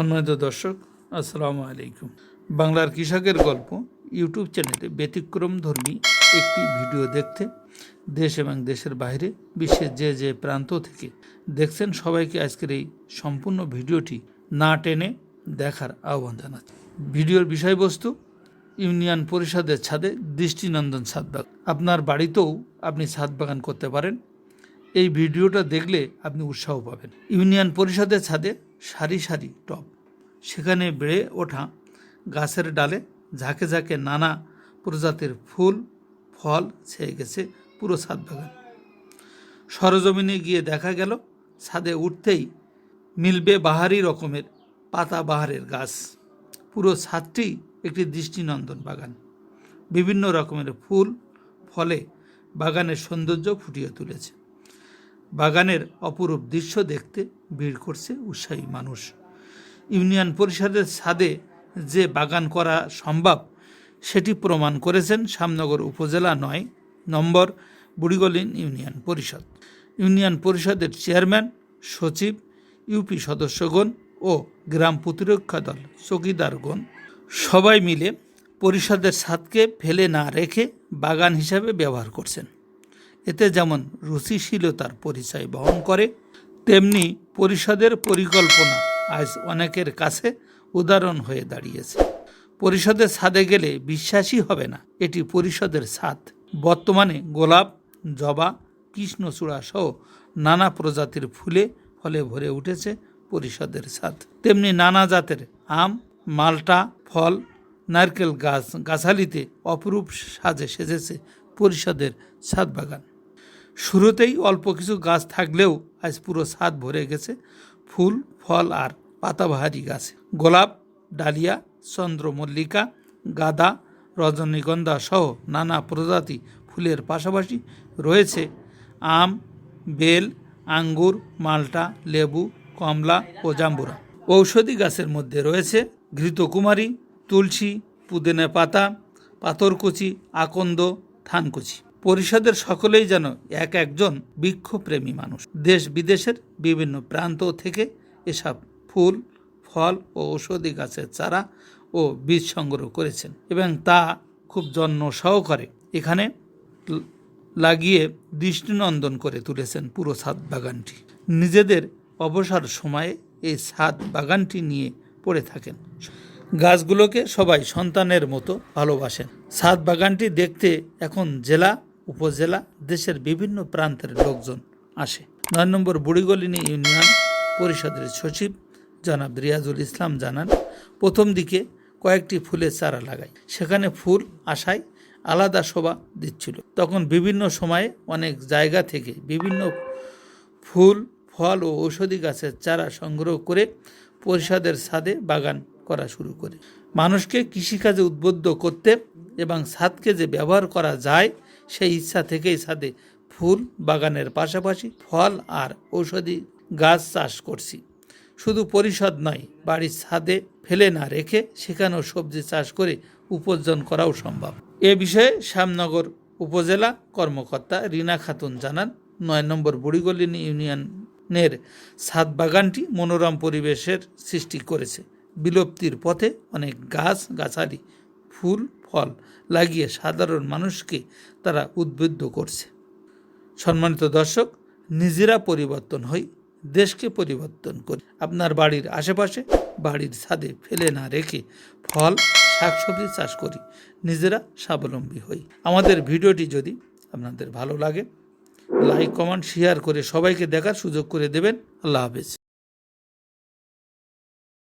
সম্মানিত দর্শক, আসসালামু আলাইকুম। বাংলার কৃষকের গল্প ইউটিউব চ্যানেলে ব্যতিক্রম ধর্মী একটি ভিডিও দেখতে, দেশ এবং দেশের বাইরে, বিশ্বের যে যে প্রান্ত থেকে দেখছেন সবাইকে আজকের এই সম্পূর্ণ ভিডিওটি না টেনে দেখার আহ্বান জানাচ্ছি। ভিডিওর বিষয়বস্তু, ইউনিয়ন পরিষদের ছাদে দৃষ্টিনন্দন ছাদ বাগান। আপনার বাড়িতেও আপনি ছাদ বাগান করতে পারেন। এই ভিডিওটা দেখলে আপনি উৎসাহ পাবেন। ইউনিয়ন পরিষদের ছাদে সারি সারি টব সেখানে বেড়ে ওঠা গাছের ডালে ঝাঁকে ঝাঁকে নানা প্রজাতির ফুল, ফল ছেয়ে গেছে পুরো ছাদ বাগান সরজমিনে গিয়ে দেখা গেল, ছাদে উঠতেই মিলবে বাহারি রকমের পাতা বাহারের গাছ। পুরো ছাদটি একটি দৃষ্টিনন্দন বাগান। বিভিন্ন রকমের ফুল, ফলে বাগানের সৌন্দর্য ফুটিয়ে তুলেছে। বাগানের অপরূপ দৃশ্য দেখতে ভিড় করছে উৎসাহী মানুষ। ইউনিয়ন পরিষদের ছাদে যে বাগান করা সম্ভব, সেটি প্রমাণ করেছেন শ্যামনগর উপজেলা নয় নম্বর বুড়িগলিন ইউনিয়ন পরিষদ। ইউনিয়ন পরিষদের চেয়ারম্যান, সচিব, ইউপি সদস্যগণ ও গ্রাম প্রতিরক্ষা দল চৌকিদারগণ সবাই মিলে পরিষদের ছাদকে ফেলে না রেখে বাগান হিসাবে ব্যবহার করছেন। এতে যেমন রুচিশীলতার পরিচয় বহন করে, তেমনি পরিষদের পরিকল্পনা আজ অনেকের কাছে উদাহরণ হয়ে দাঁড়িয়েছে। পরিষদের ছাদে গেলে বিশ্বাসই হবে না। এটি পরিষদের ছাদ। বর্তমানে গোলাপ, জবা, কৃষ্ণচূড়া সহ নানা প্রজাতির ফুলে ফলে ভরে উঠেছে পরিষদের ছাদ। তেমনি নানা জাতের আম, মালটা, ফল, নারকেল গাছ, গাছালিতে অপরূপ সাজে সেজেছে পরিষদের ছাদ বাগান। শুরুতেই অল্প কিছু গাছ থাকলেও আজ পুরো ছাদ ভরে গেছে। ফুল, ফল আর পাতাবাহারি গাছে। গোলাপ, ডালিয়া, চন্দ্রমল্লিকা, গাঁদা, রজনীগন্ধা সহ নানা প্রজাতি ফুলের পাশাপাশি রয়েছে আম, বেল, আঙ্গুর, মালটা, লেবু, কমলা ও জাম্বুরা। ঔষধি গাছের মধ্যে রয়েছে ঘৃতকুমারী, তুলসী, পুদিনা পাতা, পাথরকুচি, আকন্দ থানকুচি পরিষদের সকলেই যেন এক একজন বৃক্ষপ্রেমী মানুষ। দেশ বিদেশের বিভিন্ন প্রান্ত থেকে এসব ফুল, ফল ও ঔষধি গাছের চারা ও বীজ সংগ্রহ করেছেন এবং তা খুব যত্ন সহকারে এখানে লাগিয়ে দৃষ্টিনন্দন করে তুলেছেন পুরো ছাদ বাগানটি। নিজেদের অবসর সময়ে এই ছাদ বাগানটি নিয়ে পড়ে থাকেন। গাছগুলোকে সবাই সন্তানের মতো ভালোবাসেন। ছাদ বাগানটি দেখতে এখন জেলা উপজেলা, দেশের বিভিন্ন প্রান্তের লোকজন আসে। নয় নম্বর বুড়িগলিনী ইউনিয়ন পরিষদের সচিব জনাব রিয়াজুল ইসলাম জানান, প্রথম দিকে কয়েকটি ফুলের চারা লাগাই সেখানে ফুল আসায় আলাদা শোভা দিচ্ছিল। তখন বিভিন্ন সময়ে অনেক জায়গা থেকে বিভিন্ন ফুল, ফল ও ঔষধি গাছের চারা সংগ্রহ করে পরিষদের ছাদে বাগান করা শুরু করে। মানুষকে কৃষিকাজে উদ্বুদ্ধ করতে এবং ছাদকে যে ব্যবহার করা যায় সেই ইচ্ছা থেকেই ছাদে ফুল বাগানের পাশাপাশি ফল আর ঔষধি গাছ চাষ করছি। শুধু পরিষদ নয়, বাড়ির ছাদে ফেলে না রেখে সেখানেও সবজি চাষ করে উপার্জন করাও সম্ভব। এ বিষয়ে শ্যামনগর উপজেলা কর্মকর্তা রিনা খাতুন জানান, নয় নম্বর বুড়িগলিনী ইউনিয়নের ছাদ বাগানটি মনোরম পরিবেশের সৃষ্টি করেছে। বিলুপ্তির পথে অনেক গাছ, গাছালি, ফুল ফল লাগিয়ে সাধারণ মানুষকে তারা উদ্বুদ্ধ করছে। সম্মানিত দর্শক, নিজেরা পরিবর্তন হই, দেশকে পরিবর্তন করি। আপনার বাড়ির আশেপাশে বাড়ির ছাদে ফেলে না রেখে ফল, শাকসবজি চাষ করি। নিজেরা স্বাবলম্বী হই। আমাদের ভিডিওটি যদি আপনাদের ভালো লাগে, লাইক, কমেন্ট, শেয়ার করে সবাইকে দেখার সুযোগ করে দেবেন। আল্লাহ হাফেজ।